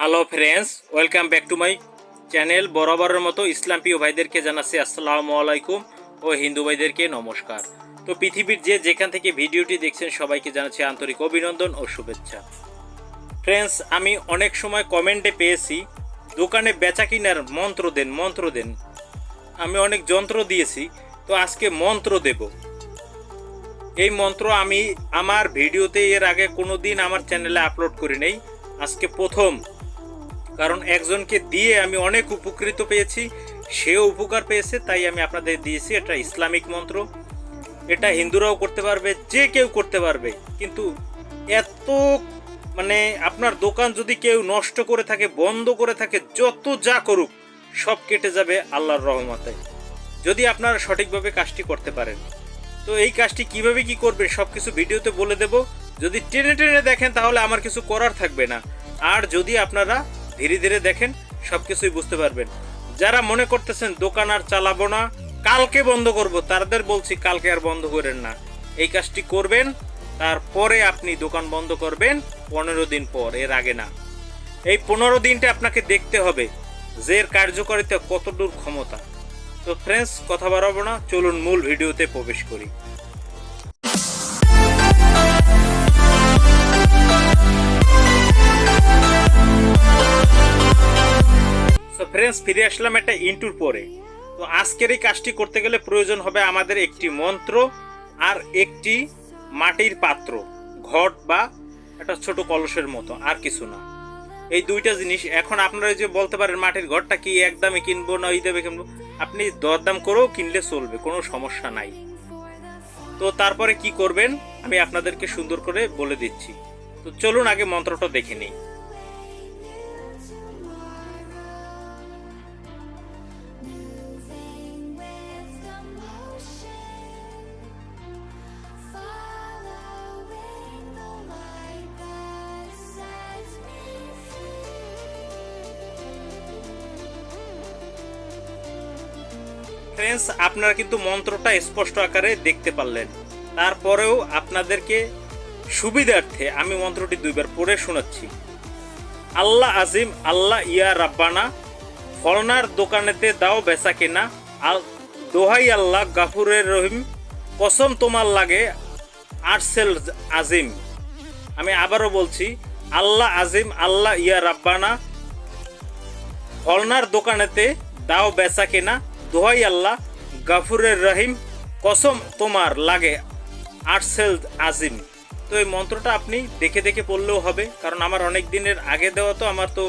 Hello friends welcome back to my channel বরাবরের মতো ইসলাম প্রিয় ভাইদেরকে জানাচ্ছি আসসালামু আলাইকুম ও হিন্দু ভাইদেরকে নমস্কার। তো পৃথিবীর যে যেখান থেকে ভিডিওটি দেখছেন সবাইকে জানাচ্ছি আন্তরিক অভিনন্দন ও শুভেচ্ছা। ফ্রেন্ডস আমি অনেক সময় কমেন্টে পেয়েছি, দোকানে বেচা কিনার মন্ত্র দেন মন্ত্র দেন। আমি অনেক যন্ত্র দিয়েছি, তো আজকে মন্ত্র দেব। এই মন্ত্র আমি আমার ভিডিওতে এর আগে কোনো দিন আমার চ্যানেলে আপলোড করি নেই। আজকে প্রথম। কারণ একজনকে দিয়ে আমি অনেক উপকৃত পেয়েছি, সেও উপকার পেয়েছে, তাই আমি আপনাদের দিয়েছি। এটা ইসলামিক মন্ত্র। এটা হিন্দুরাও করতে পারবে, যে কেউ করতে পারবে। কিন্তু এত মানে আপনার দোকান যদি কেউ নষ্ট করে থাকে, বন্ধ করে থাকে, যত যা করুক, সব কেটে যাবে আল্লাহর রহমতে। যদি আপনারা সঠিকভাবে কাজটি করতে পারেন। তো এই কাজটি কীভাবে কি করবেন সব কিছু ভিডিওতে বলে দেব। যদি টেনে টেনে দেখেন, তাহলে আমার কিছু করার থাকবে না। আর যদি আপনারা ধীরে ধীরে দেখেন সব কিছুই বুঝতে পারবেন। যারা মনে করতেছেন দোকান আর চালাবো না, কালকে বন্ধ করব, তাদের বলছি কালকে আর বন্ধ করেন না। এই কাজটি করবেন, তারপরে আপনি দোকান বন্ধ করবেন পনেরো দিন পর, এর আগে না। এই পনেরো দিনটা আপনাকে দেখতে হবে, যে এর কার্যকারিতা কতদূর ক্ষমতা। তো ফ্রেন্ডস কথা বাড়াবো না, চলুন মূল ভিডিওতে প্রবেশ করি। ফ্রেন্ডস ফিরে আসলাম একটা ইন্টুর পরে। তো আজকের এই কাজটি করতে গেলে প্রয়োজন হবে আমাদের একটি মন্ত্র আর একটি মাটির পাত্র, ঘট বা একটা ছোট কলসের মতো, আর কিছু না। এই দুইটা জিনিস, এখন আপনারা যে বলতে পারেন মাটির ঘরটা কি এক দামে কিনবো না ওই দামে কিনবো, আপনি দরদাম করেও কিনলে চলবে, কোনো সমস্যা নাই। তো তারপরে কি করবেন, আমি আপনাদেরকে সুন্দর করে বলে দিচ্ছি। তো চলুন আগে মন্ত্রটা দেখে নিই। ফ্রেন্ডস আপনারা কিন্তু মন্ত্রটা স্পষ্ট আকারে দেখতে পারলেন। তারপরেও আপনাদেরকে সুবিধার্থে আমি মন্ত্রটি দুইবার পড়ে শোনাচ্ছি। আল্লাহ আজিম, আল্লাহ ইয়া রাব্বানা, ফলনার দোকানেতে দাও বেচা কেনা, আল দোহাই আল্লাহ গাফুরের রহিম, কসম তোমার লাগে আরসেল আজিম। আমি আবারও বলছি, আল্লাহ আজিম, আল্লাহ ইয়া রাব্বানা, ফলনার দোকানেতে দাও বেচা কেনা দোহাই আল্লাহ, গাফুরের রহিম, কসম তোমার লাগে, আর্সেল আজিম। তো এই মন্ত্রটা আপনি দেখে দেখে পড়লেও হবে, কারণ আমার অনেক দিনের আগে দেওয়া তো, আমার তো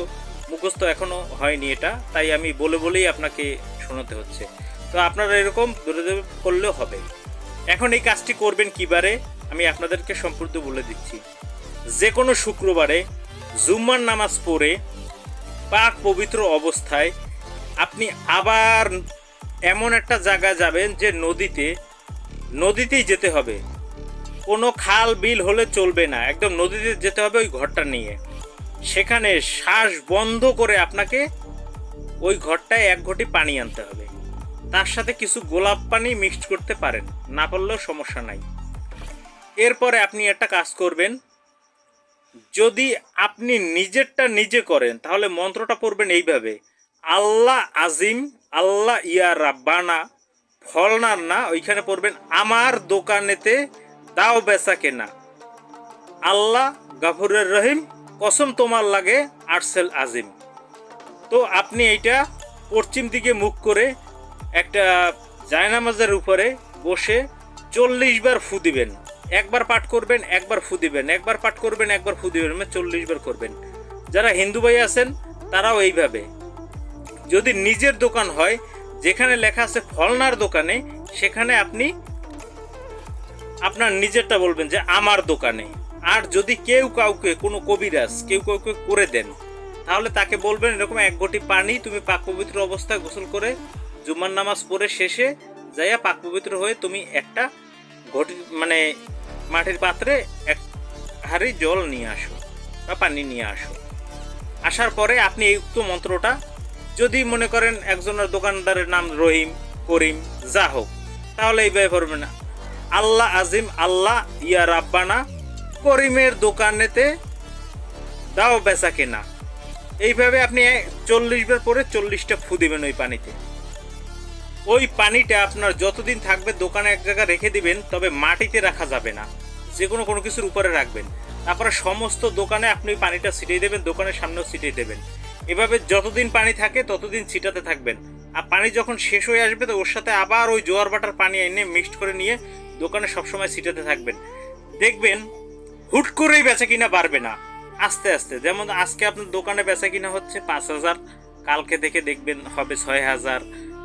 মুখস্থ এখনও হয়নি এটা, তাই আমি বলে বলেই আপনাকে শোনাতে হচ্ছে। তো আপনারা এরকম করলেও হবে। এখন এই কাজটি করবেন কিবারে, আমি আপনাদেরকে সম্পূর্ণ বলে দিচ্ছি। যে কোনো শুক্রবারে জুম্মার নামাজ পড়ে, পাক পবিত্র অবস্থায় আপনি আবার এমন একটা জায়গা যাবেন যে নদীতে, নদীতেই যেতে হবে। কোনো খাল বিল হলে চলবে না। একদম নদীতে যেতে হবে ওই ঘরটা নিয়ে। সেখানে শ্বাস বন্ধ করে আপনাকে ওই ঘরটায় এক ঘটি পানি আনতে হবে। তার সাথে কিছু গোলাপ পানি মিক্সড করতে পারেন। না পারলেও সমস্যা নাই। এরপরে আপনি একটা কাজ করবেন। যদি আপনি নিজেরটা নিজে করেন, তাহলে মন্ত্রটা পড়বেন এইভাবে। আল্লাহ আজিম আল্লাহ ইয়া রাব্বানা ফলনার না, ওইখানে পড়বেন, আমার দোকানেতে দাও বেচা কেনা। আল্লাহ গাফুরের রহিম, কসম তোমার লাগে আরসেল আজিম। তো আপনি এইটা পশ্চিম দিকে মুখ করে একটা জায়নামাজের উপরে বসে চল্লিশ বার ফু দিবেন। একবার পাঠ করবেন, একবার ফু দিবেন, একবার পাঠ করবেন, একবার ফু দিবেন মানে চল্লিশ বার করবেন। যারা হিন্দু ভাই আছেন, তারাও এইভাবে। যদি নিজের দোকান হয়, যেখানে লেখা আছে ফলনার দোকানে, সেখানে আপনি আপনার নিজেরটা বলবেন যে আমার দোকানে। আর যদি কেউ কাউকে, কোনো কবিরাজ কেউ কাউকে করে দেন, তাহলে তাকে বলবেন এরকম এক ঘটি পানি তুমি পাক পবিত্র অবস্থায় গোসল করে জুমার নামাজ পড়ে শেষে যাইয়া পাক পবিত্র হয়ে তুমি একটা ঘটি মানে মাটির পাত্রে এক হাঁড়ি জল নিয়ে আসো বা পানি নিয়ে আসো। আসার পরে আপনি এই উক্ত মন্ত্রটা যদি মনে করেন একজনের দোকানদারের নাম রহিম, করিম, যা হোক, তাহলে এইভাবে না। আল্লাহ আজিম, আল্লাহ ইয়া রাব্বানা, করিমের দোকানেতে দাও বেচা কেনা। এইভাবে আপনি চল্লিশ বার পরে চল্লিশটা ফু দেবেন ওই পানিতে। ওই পানিটা আপনার যতদিন থাকবে দোকানে এক জায়গায় রেখে দিবেন, তবে মাটিতে রাখা যাবে না। যে কোনো কোনো কিছুর উপরে রাখবেন। তারপরে সমস্ত দোকানে আপনি ওই পানিটা ছিটিয়ে দেবেন, দোকানের সামনেও ছিটিয়ে দেবেন। এভাবে যতদিন পানি থাকে, ততদিন ছিটাতে থাকবেন। আর পানি যখন শেষ হয়ে আসবে, তো ওর সাথে আবার ওই জোয়ার বাটার পানি এনে মিক্সড করে নিয়ে দোকানে সবসময় ছিটাতে থাকবেন। দেখবেন, হুট করেই বেচা কিনা বাড়বে না। আস্তে আস্তে। যেমন আজকে আপনার দোকানে বেচা কিনা হচ্ছে পাঁচ হাজার, কালকে দেখে দেখবেন হবে ছয় হাজার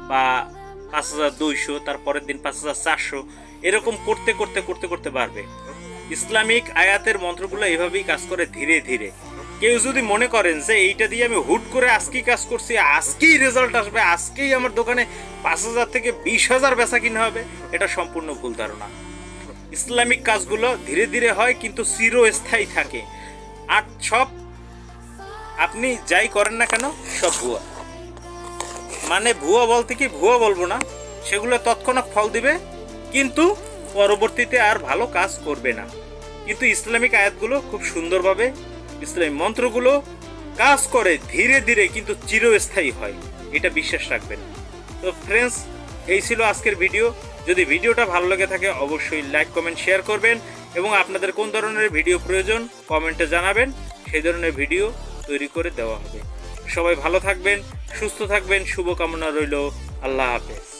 বা পাঁচ হাজার দুইশো, তারপরের দিন পাঁচ হাজার চারশো। এরকম করতে করতে করতে করতে বাড়বে। ইসলামিক আয়াতের মন্ত্রগুলো এভাবেই কাজ করে ধীরে ধীরে। কেউ যদি মনে করেন যে এইটা দিয়ে আমি হুট করে আজকেই কাজ করছি, আজকেই রেজাল্ট আসবে, আজকেই আমার দোকানে পাঁচ হাজার থেকে বিশ হাজার বেচা কিনা হবে, এটা সম্পূর্ণ ভুল ধারণা। ইসলামিক কাজগুলো ধীরে ধীরে হয় কিন্তু চিরস্থায়ী থাকে। আর সব আপনি যাই করেন না কেন, সব ভুয়া। মানে ভুয়া বলতে কি, ভুয়া বলব না, সেগুলো তৎক্ষণাৎ ফল দিবে, কিন্তু পরবর্তীতে আর ভালো কাজ করবে না। কিন্তু ইসলামিক আয়াতগুলো খুব সুন্দরভাবে ইসলামিক মন্ত্রগুলো কাজ করে ধীরে ধীরে কিন্তু চিরস্থায়ী হয়। এটা বিশ্বাস রাখবেন। তো ফ্রেন্ডস এই ছিল আজকের ভিডিও যদি ভিডিওটা ভালো লেগে থাকে, অবশ্যই লাইক কমেন্ট শেয়ার করবেন এবং আপনাদের কোন ধরনের ভিডিও প্রয়োজন কমেন্টে জানাবেন। সেই ধরনের ভিডিও তৈরি করে দেওয়া হবে। সবাই ভালো থাকবেন, সুস্থ থাকবেন, শুভকামনা রইল। আল্লাহ হাফেজ।